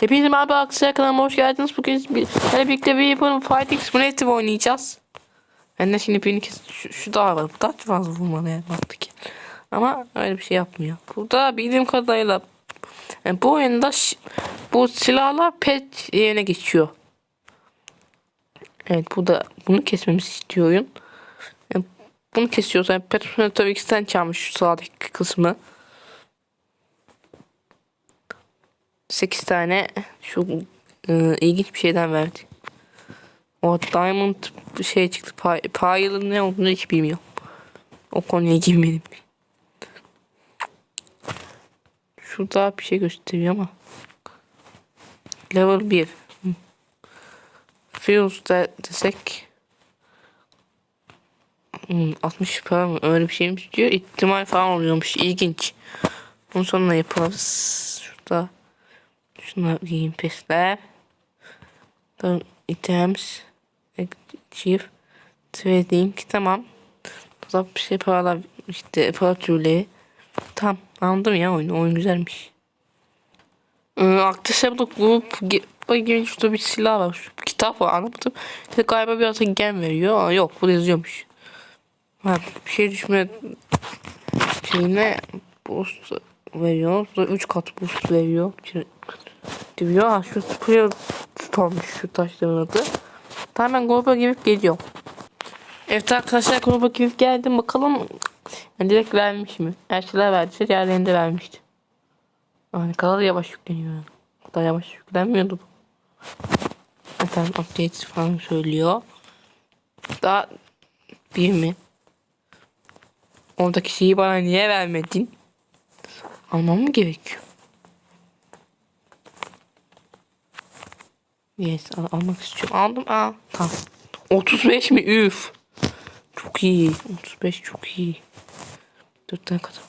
Hepinize merhaba arkadaşlar kanalıma hoş geldiniz. Bugün hep birlikte bir yapalım Fighting Simulator oynayacağız. Ben de şimdi birini kes şu, şu daha var. Bu daha fazla vurmalı yani mantık. Ama öyle bir şey yapmıyor. Burada bildiğim kadarıyla yani bu oyunda bu silahlar pet yerine geçiyor. Evet bu da bunu kesmemizi istiyor oyun. Yani bunu kesiyoruz. Yani pet ki sen çalmış şu sağdaki kısmı. 8 tane şu e, ilginç bir şeyden verdi. O Diamond şey çıktı. Pay, ne olduğunu hiç bilmiyorum. O konuya girmedim. Şurada bir şey gösteriyor ama. Level 1. Hı. Fuse de, desek. Hmm, 60 para mı? Öyle bir şeymiş diyor. İhtimal falan oluyormuş. İlginç. Bunu sonra yaparız. Şurada. Şuna giyeyim pesler. Tamam. Items. Achieve. Trading. Tamam. Burada bir şey paralar işte para türleri. Tamam. Anladım ya oyunu. Oyun güzelmiş. Ee, Accessible Group gibi şurada bir silah var. Şu bir kitap var anlamadım. İşte galiba biraz da gem veriyor. Aa, yok bu yazıyormuş. Ha, bir şey düşme şeyine boost veriyor. Sonra 3 kat boost veriyor. Diyor. Ha, şu Sprayer tutarmış şu taşların adı. Tamam ben gruba girip geliyorum. Evet arkadaşlar gruba girip geldim. Bakalım yani direkt vermiş mi? Her şeyler verdiyse diğerlerini de vermişti. Yani kadar yavaş yükleniyor. O kadar yavaş yüklenmiyordu bu. Efendim update falan söylüyor. Daha bir mi? Oradaki şeyi bana niye vermedin? Almam mı gerekiyor? Yes al almak istiyorum. Aldım. Aa, tamam. 35 mi? Üf. Çok iyi. 35 çok iyi. 4 tane kadar.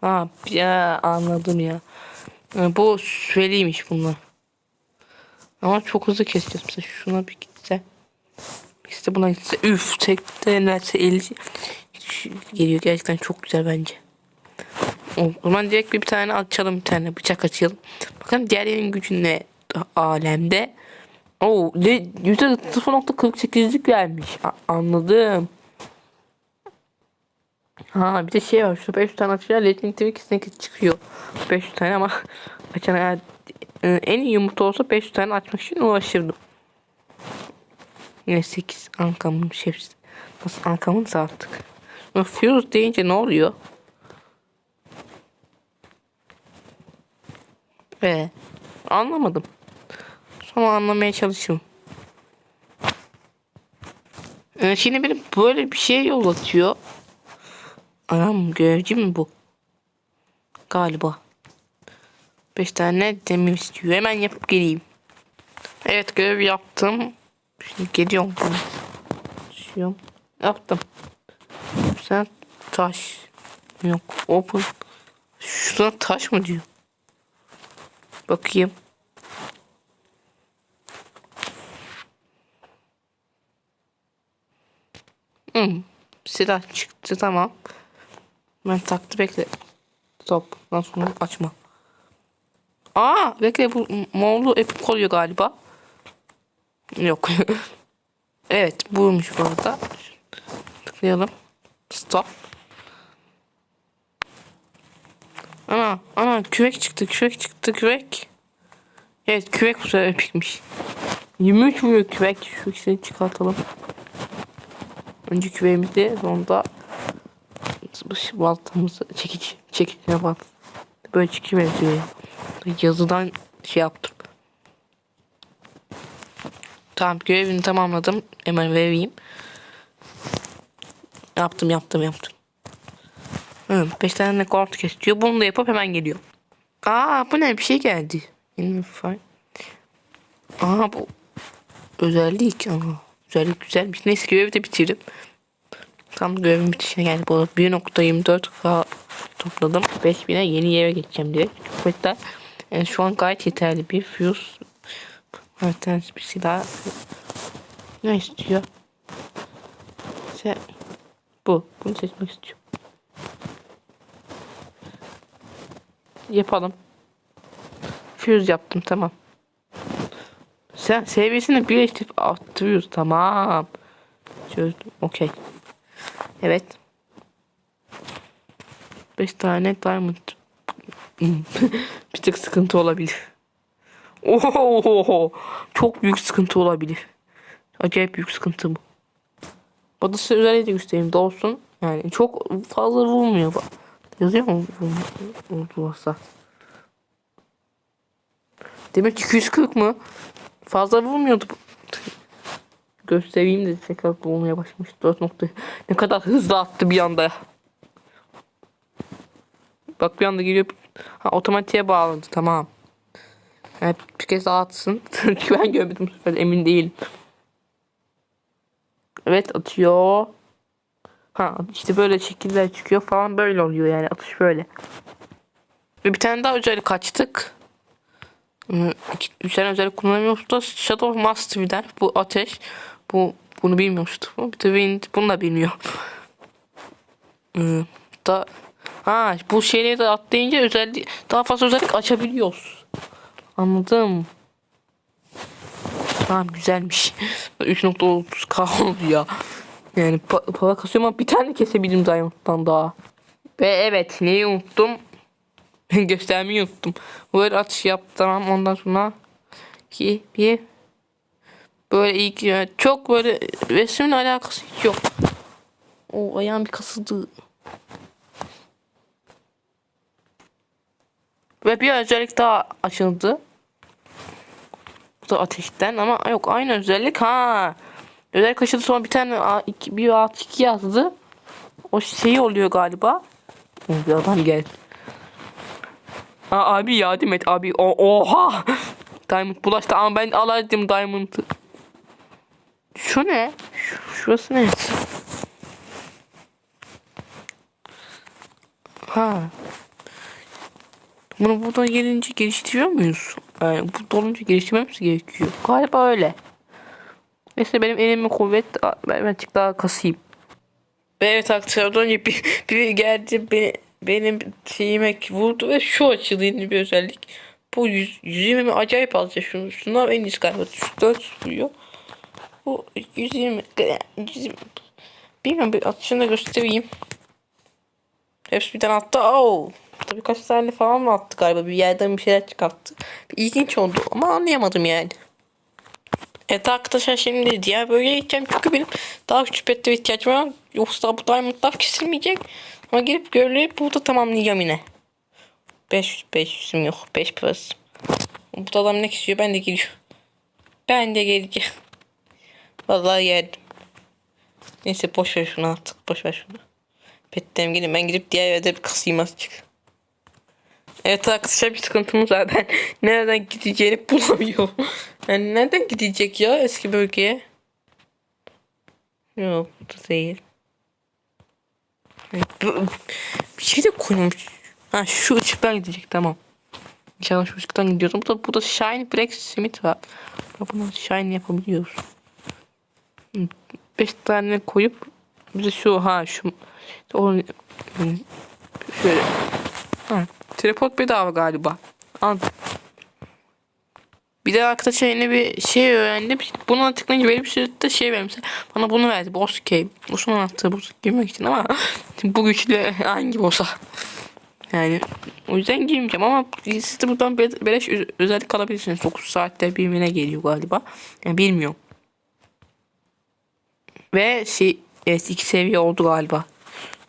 Ha ya anladım ya. Yani bu süreliymiş bunlar. Ama çok hızlı keseceğiz. Mesela şuna bir gitse. İşte buna gitse. Üf. Tekte neredeyse 50 geliyor. Gerçekten çok güzel bence. O zaman direkt bir, bir tane açalım bir tane bıçak açalım. Bakalım diğerlerinin gücü ne alemde. Oo, %0.48'lik vermiş. A- anladım. Ha bir de şey var. Şu 5 tane açınca Lightning TV kesinlikle çıkıyor. 5 tane ama açan eğer e, en iyi yumurta olsa 5 tane açmak için uğraşırdım. Yine 8 ankamın şefsi. Nasıl ankamın artık. Fuse deyince ne oluyor? Ve anlamadım. Sonra anlamaya çalışayım. Ee, şimdi benim böyle bir şey yol atıyor. Anam görevci mi bu? Galiba. 5 tane demir istiyor. Hemen yapıp geleyim. Evet görev yaptım. Şimdi geliyorum. Şuyorum. Yaptım. Sen taş. Yok. Open. Şuna taş mı diyor? Bakayım. Hmm. Silah çıktı tamam. Ben taktı bekle. Stop. Nasıl bunu açma. Aa bekle bu Moğol'u epik oluyor galiba. Yok. evet buymuş bu arada. Tıklayalım. Stop. Ana ana küvek çıktı küvek çıktı küvek. Evet küvek bu sefer epikmiş. 23 vuruyor küvek. Şu ikisini çıkartalım. Önce küveğimizi sonra baltamızı çekiç çekiçine bak. Böyle benziyor. Yazıdan şey yaptım. Tamam görevini tamamladım. Hemen vereyim. Yaptım yaptım yaptım. Hı, beş tane kort kesiyor. Bunu da yapıp hemen geliyor. Aa bu ne bir şey geldi. Aa bu özellik. Aa, özellik güzelmiş. Neyse görevi de bitirdim. Tam görevim bitişine geldi. Bu arada 1.24k topladım. 5000'e yeni yere geçeceğim diye. Kuvvetler yani şu an gayet yeterli bir fuse. Evet bir silah. Ne istiyor? İşte bu. Bunu seçmek istiyorum. Yapalım. Fuse yaptım tamam. Sen seviyesini bir işte arttırıyoruz. Tamam. Çözdüm. Okey. Evet. 5 tane diamond. bir tık sıkıntı olabilir. Oho, çok büyük sıkıntı olabilir. Acayip büyük sıkıntı bu. Bu da size özellikle göstereyim de. Yani çok fazla vurmuyor. Yazıyor mu? Vurmasa. Demek ki 240 mı? Fazla vurmuyordu. Göstereyim de tekrar vurmaya başlamış. 4 nokta. Ne kadar hızlı attı bir anda. Bak bir anda geliyor. Ha otomatiğe bağladı. Tamam. Evet bir kez daha atsın. Çünkü ben görmedim bu emin değilim. Evet atıyor. Ha işte böyle şekiller çıkıyor falan böyle oluyor yani atış böyle. Ve bir tane daha özellik kaçtık. İki- Üç tane özellik kullanamıyoruz da Shadow Mastery'den bu ateş. Bu bunu bilmiyormuştu. Bir de Wind bunu da bilmiyor. Ee, da ha bu şeyleri de atlayınca özellik daha fazla özellik açabiliyoruz. Anladım. Tamam güzelmiş. 3.30k oldu ya. Yani pa- para kasıyorum ama bir tane kesebilirim Diamond'dan daha. Ve evet neyi unuttum? Göstermeyi unuttum. Böyle atış tamam ondan sonra ki bir böyle ilk çok böyle resimle alakası hiç yok. O ayağım bir kasıldı. Ve bir özellik daha açıldı. Bu da ateşten ama yok aynı özellik ha. Özellik açıldı sonra bir tane A, iki, bir A2 yazdı. O şey oluyor galiba. Bir adam geldi. Aa, abi yardım et abi. O, oha. Diamond bulaştı ama ben alaydım Diamond'ı. Şu ne? Şu, şurası ne? Ha. Bunu buradan gelince geliştiriyor muyuz? Yani bu dolunca geliştirmemiz gerekiyor. Galiba öyle. Neyse benim elimi kuvvet ben birazcık daha kasayım. Ve evet arkadaşlar önce bir, biri geldi beni, benim şeyime vurdu ve şu açıldı yeni bir özellik. Bu yüz, yüzümü acayip alacak şunu. Şunlar en iyisi galiba. Şu 4 vuruyor. Bu 120 120 Bilmiyorum bir atışını da göstereyim. Hepsi birden attı. Oo. Tabii kaç tane falan mı attı galiba. Bir yerden bir şeyler çıkarttı. Bir ilginç oldu ama anlayamadım yani. Evet arkadaşlar şimdi diğer bölgeye gideceğim çünkü benim daha küçük petlere ihtiyacım var. Yoksa bu diamondlar kesilmeyecek. Ama gelip görülüp burada tamamlayacağım yine. 500 500'üm yok. 5 plus. Bu adam ne kesiyor ben de gidiyorum. Ben de geleceğim. Vallahi geldim. Neyse boş ver şunu artık. Boş ver şunu. Petlerim gidin ben gidip diğer yerde bir kasayım azıcık. Evet arkadaşlar bir sıkıntımız var. Ben nereden gideceğini bulamıyorum. Yani nereden gidecek ya eski bölgeye? Yok bu değil. Bir şey de koymuş. Ha şu ışıktan gidecek tamam. İnşallah şu ışıktan gidiyoruz. Bu da, bu da Shine Black Smith var. Bunu Shine yapabiliyoruz. 5 tane koyup bir de şu ha şu o şöyle ha, teleport bedava galiba. Anladım. Bir de arkadaşlar yine bir şey öğrendim. Buna tıklayınca benim bir sürü şey vermiş. Bana bunu verdi. Boss Game. Boss'un anlattığı boss girmek için ama bu güçle hangi boss'a? Yani o yüzden girmeyeceğim ama siz de buradan be- beleş özellik alabilirsiniz. 9 saatte birbirine geliyor galiba. Yani bilmiyorum. Ve şey evet iki seviye oldu galiba.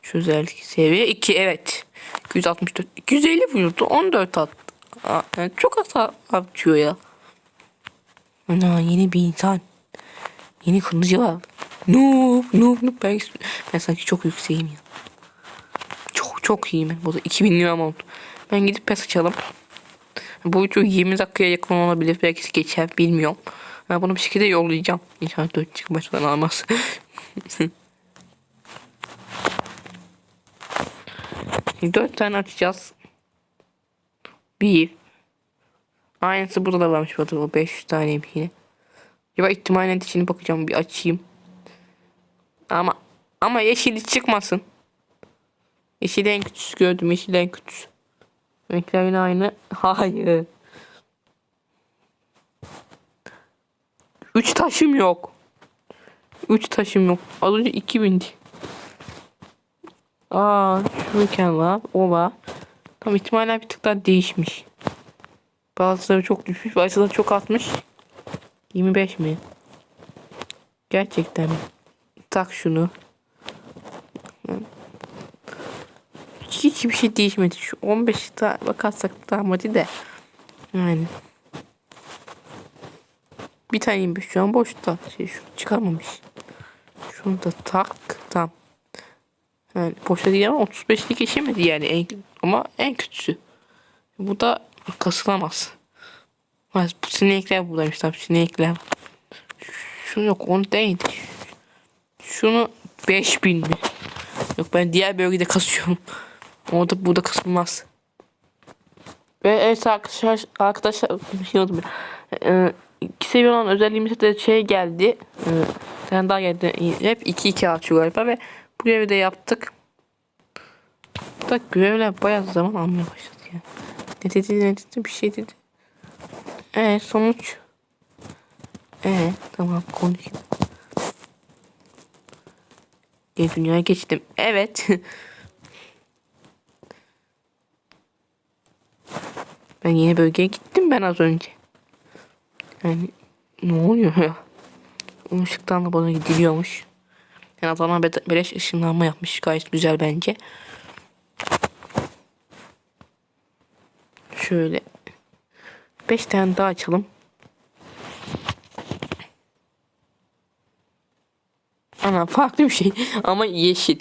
Şu özellik seviye 2 evet. 264 250 vurdu 14 attı. Aa, yani çok az atıyor ya. Ana yeni bir insan. Yeni kılıcı var. Noob noob noob. Ben, ben sanki çok yükseğim ya. Çok çok iyiyim. Bu da 2000 lira oldu. Ben gidip pes açalım. Bu video 20 dakikaya yakın olabilir. Belki geçer bilmiyorum. Ben bunu bir şekilde yollayacağım. İnşallah 4 çıkmak falan almaz. 4 tane açacağız. Bir. Aynısı burada da varmış o 500 taneymiş yine. Acaba ihtimalin içine bakacağım bir açayım. Ama ama yeşili çıkmasın. Yeşil en küçüsü gördüm yeşil en küçüsü. Renkler yine aynı. Hayır. Üç taşım yok. Üç taşım yok. Az önce 2000'di. Aa şurayken var. O var. Tam ihtimaller bir tık daha değişmiş. Bazıları çok düşmüş. Bazıları çok artmış. 25 mi? Gerçekten? Tak şunu. Hiçbir şey değişmedi. Şu 15 daha bakarsak tamam hadi de. Yani. Bir tane 25 şu an boşta. Şey şu çıkarmamış. Şunu da tak. Tamam. Yani boşta değil ama 35'lik geçemedi yani. En, ama en kötüsü. Bu da kasılamaz. Ha, Bu sinekler buradaymış tabii sinekler. Şunu yok onu değil. Şunu 5000 mi? Yok ben diğer bölgede kasıyorum. Orada burada kasılmaz. Ve evet arkadaşlar arkadaşlar bir şey oldu. Ee, iki seviye olan özelliğimize de şey geldi. Ee, sen daha geldi. Hep 2 2 açıyor galiba ve bu görevi de yaptık. Da görevler bayağı zaman almaya başladı ya. Ne dedi ne dedi bir şey dedi. Ee sonuç. Ee tamam konuşayım. Gel dünyaya geçtim. Evet. ben yeni bölgeye gittim ben az önce. Yani ne oluyor ya? Işıktan da bana gidiliyormuş. Yani adamlar be- beleş ışınlanma yapmış. Gayet güzel bence. Şöyle. 5 tane daha açalım. Ana farklı bir şey ama yeşil.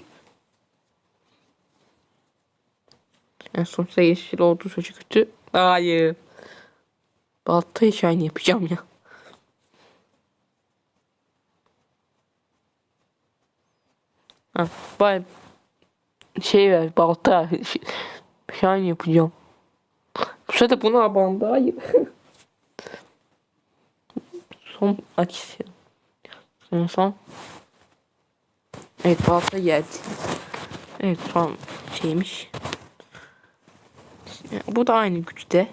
En sonuçta yeşil olduğu sözü kötü. Hayır. Balta hiç aynı yapacağım ya. Ha, bay şey ver balta şey yapacağım. Bu sefer bunu abandı hayır. son aç. Son son. Evet balta geldi. Evet son şeymiş. Bu da aynı güçte.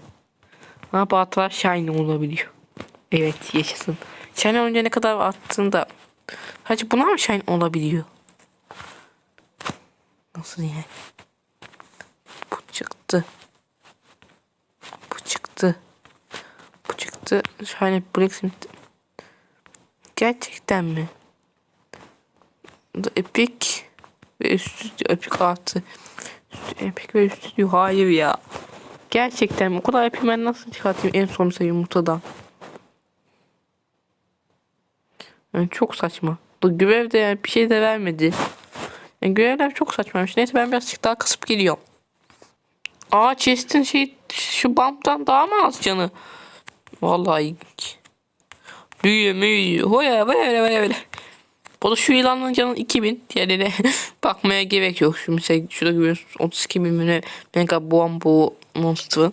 Ama baltalar shiny olabiliyor. Evet yaşasın. Shiny olunca ne kadar attığında Hacı buna mı shiny olabiliyor? Nasıl yani? Bu çıktı. Çıktı. Bu çıktı. Shiny Blacksmith. Gerçekten mi? Bu da Epic ve üstü Epic artı. Üstü Epic ve üstü diyor. Hayır ya. Gerçekten mi? O kadar Epic ben nasıl çıkartayım en son mesela yumurtadan? Yani çok saçma. Bu görev de yani bir şey de vermedi. Yani görevler çok saçmaymış. Neyse ben birazcık daha kasıp geliyorum. Aa chest'in şey şu bump'tan daha mı az canı? Vallahi ilginç. Büyüyor büyüyor. Hoya böyle böyle böyle. Bu da şu yılanın canı 2000. Diğerlerine bakmaya gerek yok. Şu mesela şurada görüyorsunuz 32 bin mi mega bomb bu monster.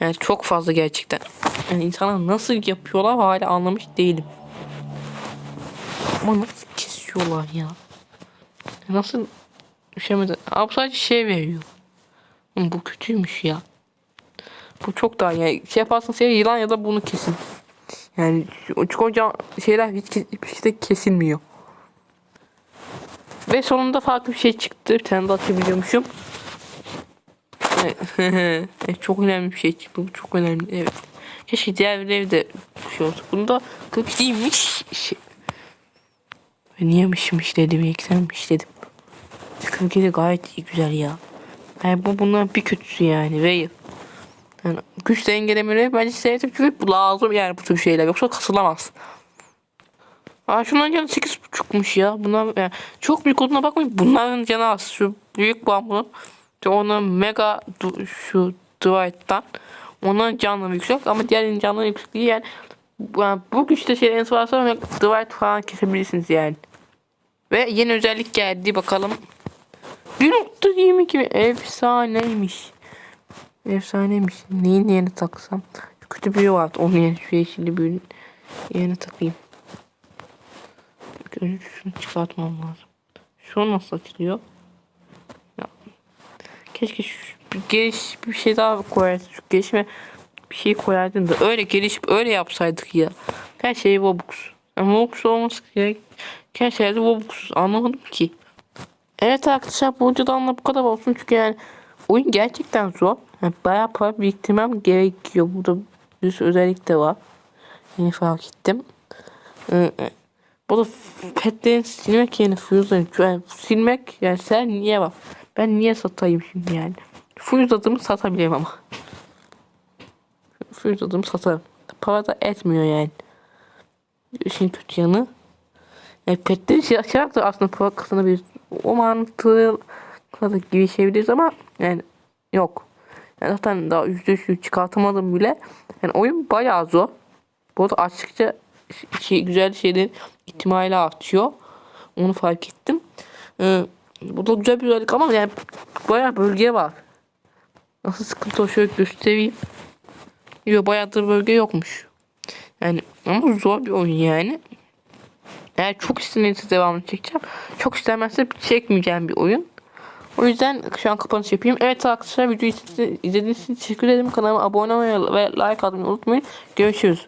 Yani çok fazla gerçekten. Yani insanlar nasıl yapıyorlar hala anlamış değilim. Ama nasıl kesiyorlar ya? Nasıl düşemedi? Abi sadece şey veriyor. Bu kötüymüş ya. Bu çok daha yani şey yaparsanız ya yılan ya da bunu kesin. Yani hoca şeyler hiç kes- şey de kesilmiyor. Ve sonunda farklı bir şey çıktı. Bir tane daha açabiliyormuşum. Çok önemli bir şey çıktı. Bu çok önemli. Evet. Keşke diğerleri de şey olsa. Bunda kılıç değilmiş. Şey. Ben niyemişim işledim. Eksenim işledim. Kılıcı da gayet iyi güzel ya. Yani bu bundan bir kötüsü yani. Ve yani güç dengelemeleri bence sevdim çünkü bu lazım yani bu tür şeyler yoksa kasılamaz. Aa şunların canı 8.5'muş ya. Bunlar yani çok büyük olduğuna bakmayın. Bunların canı az. Şu büyük. İşte onun mega du- şu Dwight'tan. Onun canı yüksek ama diğerinin canı yüksek değil yani. Yani bu güçte şeyleriniz varsa Dwight falan kesebilirsiniz yani. Ve yeni özellik geldi bakalım. 1.22 mi? Efsaneymiş. Efsaneymiş. Neyin yerine taksam? Şu kötü büyü vardı. Onun yerine şu yeşilli büyünün yerine takayım. İlk Önce şunu çıkartmam lazım. Şu nasıl açılıyor? Ya. Keşke şu bir geliş bir şey daha koyarsın. Şu gelişme bir şey koyardın da öyle gelişip öyle yapsaydık ya. Her şey Robux. Yani Robux olması gereken şeyler de Robux. Anlamadım ki. Evet arkadaşlar bu videodan da bu kadar olsun çünkü yani oyun gerçekten zor. Yani bayağı para biriktirmem gerekiyor. Burada bir özellik de var. Yeni fark ettim. Ee, burada petlerini silmek yerine fuse'ları yani silmek yani sen niye var? Ben niye satayım şimdi yani? Fuse adımı satabilirim ama. Fuse adımı satarım. Para da etmiyor yani. İşin kötü yanı. Yani petleri da aslında para kazanabiliriz. O mantığı da girişebiliriz ama yani yok. Yani zaten daha yüzde yüz çıkartamadım bile. Yani oyun bayağı zor. Bu arada açıkça şey, güzel şeylerin ihtimali artıyor. Onu fark ettim. Ee, bu da güzel bir özellik ama yani bayağı bölge var. Nasıl sıkıntı o şöyle göstereyim. Yok bayağıdır bölge yokmuş. Yani ama zor bir oyun yani. Eğer çok istenirse devamını çekeceğim. Çok istemezse çekmeyeceğim bir oyun. O yüzden şu an kapanış yapayım. Evet arkadaşlar videoyu izlediğiniz için teşekkür ederim. Kanalıma abone olmayı ve like atmayı unutmayın. Görüşürüz.